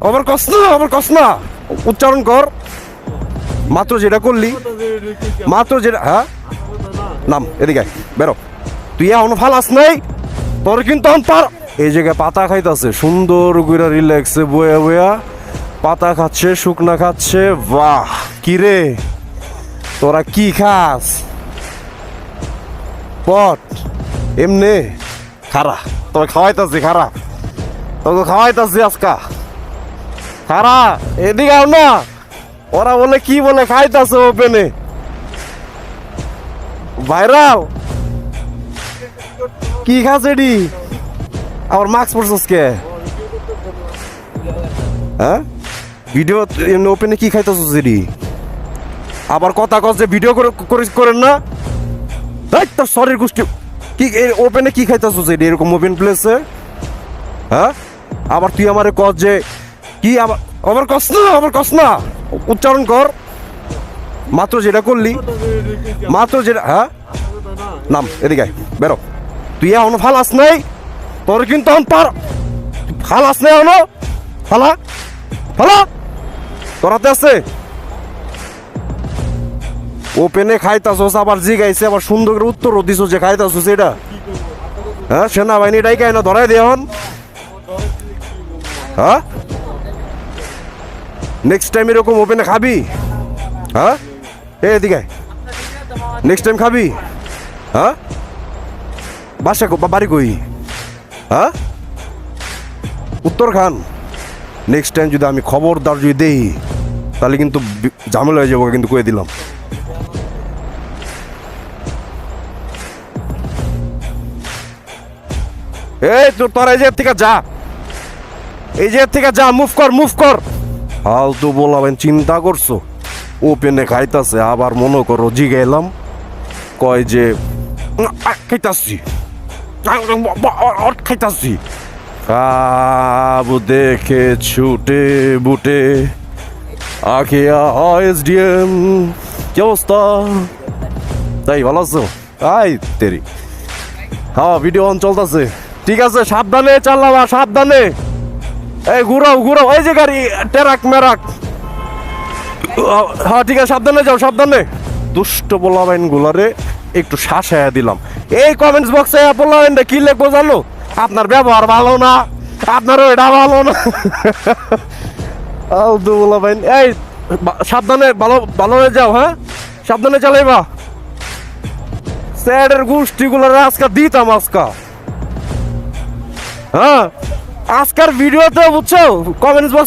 আবার কস না আবার কস না। উচ্চারণ কর। মাত্র যেটা করলি, মাত্র যেটা হ্যাঁ? নাম, এদিকে বেরো। তুই এখনও ফালাস নাই, তোর কিন্তু এখন পার এই জায়গায় পাতা খাইতেছে, সুন্দর করে রিল্যাক্সে বয়া বয়া পাতা খাচ্ছে, শুকনা খাচ্ছে, বাহ কি রে তোরা কি খাস? পট, এমনে। খারা তোর খাওয়াইতাছি, খারা। তোকে খাওয়াইতাছি আজকা। খারা এদিকে আও না। ওরা বলে, কি বলে, খাইতাছে ওপেনে। ভাইরাল। কি খাস এডি? আবার মাস্ক পরছস কে? হ্যাঁ? ভিডিও ওপেনে কি খাইতাছস এডি? আবার কথা কস যে ভিডিও করে করে- করেন না? এই তোর শরীর গোষ্ঠী কি ওপেনে কি খাইতাছস এডি? এরকম ওপেন প্লেসে হ্যাঁ? আবার তুই আমারে কস যে কি আবার কস না, আবার কস না। উচ্চারণ কর। মাত্র যেটা করলি, মাত্র যেটা হ্যাঁ? নাম, এদিকে বেরো। তুই এখনও ফালাস নাই? তোর কিন্তু এখন পার তুই ফালাস নাই এখনও? ফালা? ফালা? তোর হাতে আছে? ওপেনে খাইতাছস, আবার জিগাইছে, আবার সুন্দর করে উত্তরও দিছ যে খাইতাছস এটা। হ্যাঁ সেনাবাহিনী ডাইকাই না ধরাই দে এখন। হ্যাঁ? নেক্সট টাইম এরকম ওপেনে খাবি? হ্যাঁ? এ এদিকে নেক্সট টাইম খাবি? হ্যাঁ? বাসা বাড়ি কই? হ্যাঁ? উত্তর খান নেক্সট টাইম যদি আমি খবরদার যদি দেই, তাহলে কিন্তু ঝামেলা হয়ে যাব কিন্তু কয়ে দিলাম। এই তোর তোর এই যে থেকে যা। এই যে থেকে যা মুভ কর মুভ কর। ফালতু বলাবেন চিন্তা করছ? ওপেনে খাইতাছে আবার মনে করো জিগাইলাম কয় যে "উম, আ, খাইতাছি। খাইতাছি আবু দেখে ছুটে বুটে। আখিয়া এসডিএম কি অবস্থা? তাই ভালো আছো? আই তেরি। হ্যাঁ ভিডিও অন চলতেছে। ঠিক আছে সাবধানে চালাবা সাবধানে। এই ঘুরাও ঘুরাও। এই যে গাড়ি, টেরাক মেরাক হ্যাঁ ঠিক আছে, সাবধানে যাও, সাবধানে। দুষ্ট বলাবাইন গুলারে একটু শাসায়া দিলাম। এই কমেন্টস বক্সে বলাবাইনটা কি লিখব জানো? আপনার ব্যবহার ভালো না, আপনার ওইটা ভালো না। আলতু বলাবাইন এই সাবধানে, ভালো ভালো হয়ে যাও হ্যাঁ? সাবধানে চালাইবা। স্যারের গোষ্ঠীগুলোর আজকে দিতাম আজকা। হ্যাঁ? আজকের ভিডিওতে বুঝছ? Comments box